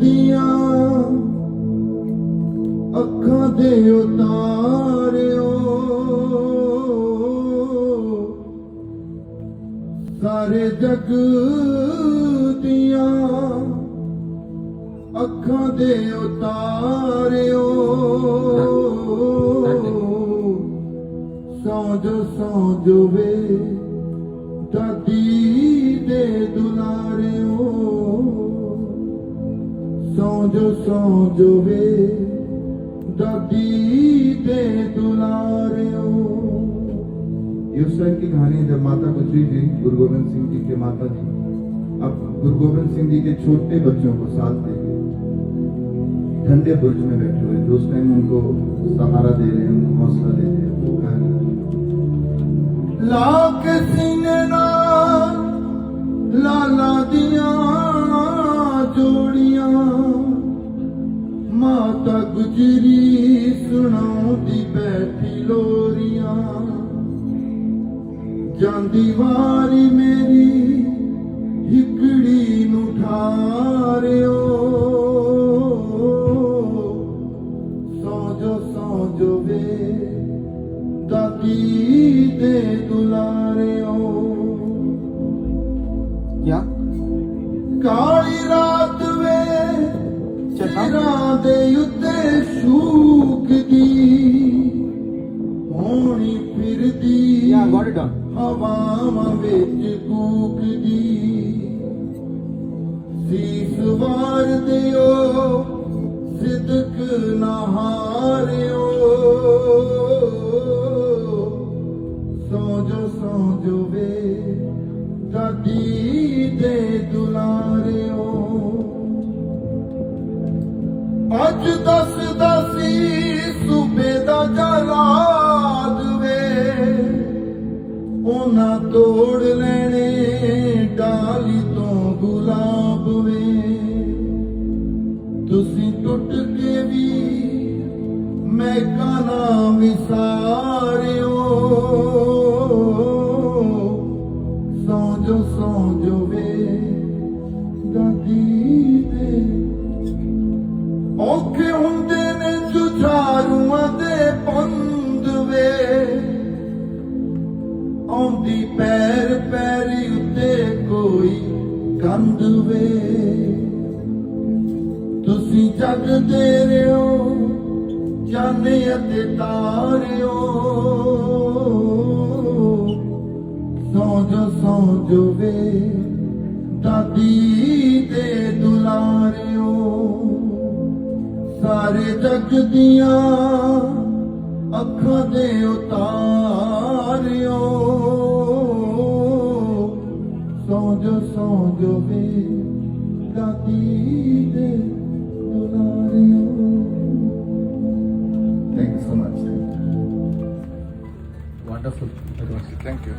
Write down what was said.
ਦੀਆਂ ਅੱਖਾਂ ਦੇ ਉਤਾਰਿਓ। ਸਾਰੇ ਜਗ ਦੀਆਂ ਅੱਖਾਂ ਦੇ ਉਤਾਰਿਓ। ਸੌਂ ਜੋ ਸੌਂ ਜੋ ਵੇ जो सौजो वे। दे की कहानी जब माता गुजरी जी गुरु गोविंद सिंह जी के माता जी। अब गुरु गोविंद सिंह जी के छोटे बच्चों को साथ दे ठंडे बुर्ज में बैठे हुए जो उस टाइम उनको सहारा दे रहे हैं उनको हौसला दे रहे हैं लाख सिंह ਮਾਤਾ ਗੁਜਰੀ ਸੁਣਾਉਂਦੀ ਬੈਠੀ ਲੋਰੀਆਂ। ਜਾਂਦੀ ਵਾਰੀ ਮੇਰੀ ਹਿਕੜੀ ਨੂੰ ਠਾਰਿਓ। ਸੌ ਜੋ ਸੌ ਜੋ ਵੇ ਦਾਦੀ ਦੇ ਹੋਣੀ ਫਿਰਦੀ। Got it done. ਹਵਾਵਾਂ ਵਿੱਚ ਕੂਕਦੀ। ਸੀਸ ਵਾਰ ਦਿਓ ਸਿਦਕ ਨਾ ਹਾਰਿਓ। ਸੌ ਜੋ ਸੌ ਜੋ ਵੇ ਦਾਦੀ ਦੇ ਦੁਲਾਰਿਓ। ਅੱਜ ਦੱਸਦਾ ਟੁੱਟ ਕੇ ਵੀ ਮੈਂ ਕਾਨਾ ਵਿਸਾਰਿਓ। ਸੌਂ ਜੋ ਸੌਂ ਜੋ ਵੇ ਦਾਦੀ ਦੇ ਔਖੇ ਹੁੰਦੇ ਨੇ ਜੁਝਾਰੂਆਂ ਦੇ ਪੰਦ ਵੇ। ਆਉਂਦੀ ਪੈਰ ਪੈਰੀ ਉੱਤੇ ਕੋਈ ਕੰਧ ਵੇ। ਤੁਸੀਂ ਜਗ ਦੇ ਰਿਓ ਚਾਨੇ ਅਤੇ ਤਾਰਿਓ। ਸੌਂ ਜੋ ਵੇ ਦਾਦੀ ਦੇ ਦੁਲਾਰਿਓ। ਸਾਰੇ ਜਗ ਦੀਆਂ ਅੱਖਾਂ ਦੇ ਉਤਾਰਿਓ। ਸੌਂ ਜੋ ਸੌਂ ਵੇ ਦਾਦੀ ਦੇ ਥੈਂਕ ਯੂ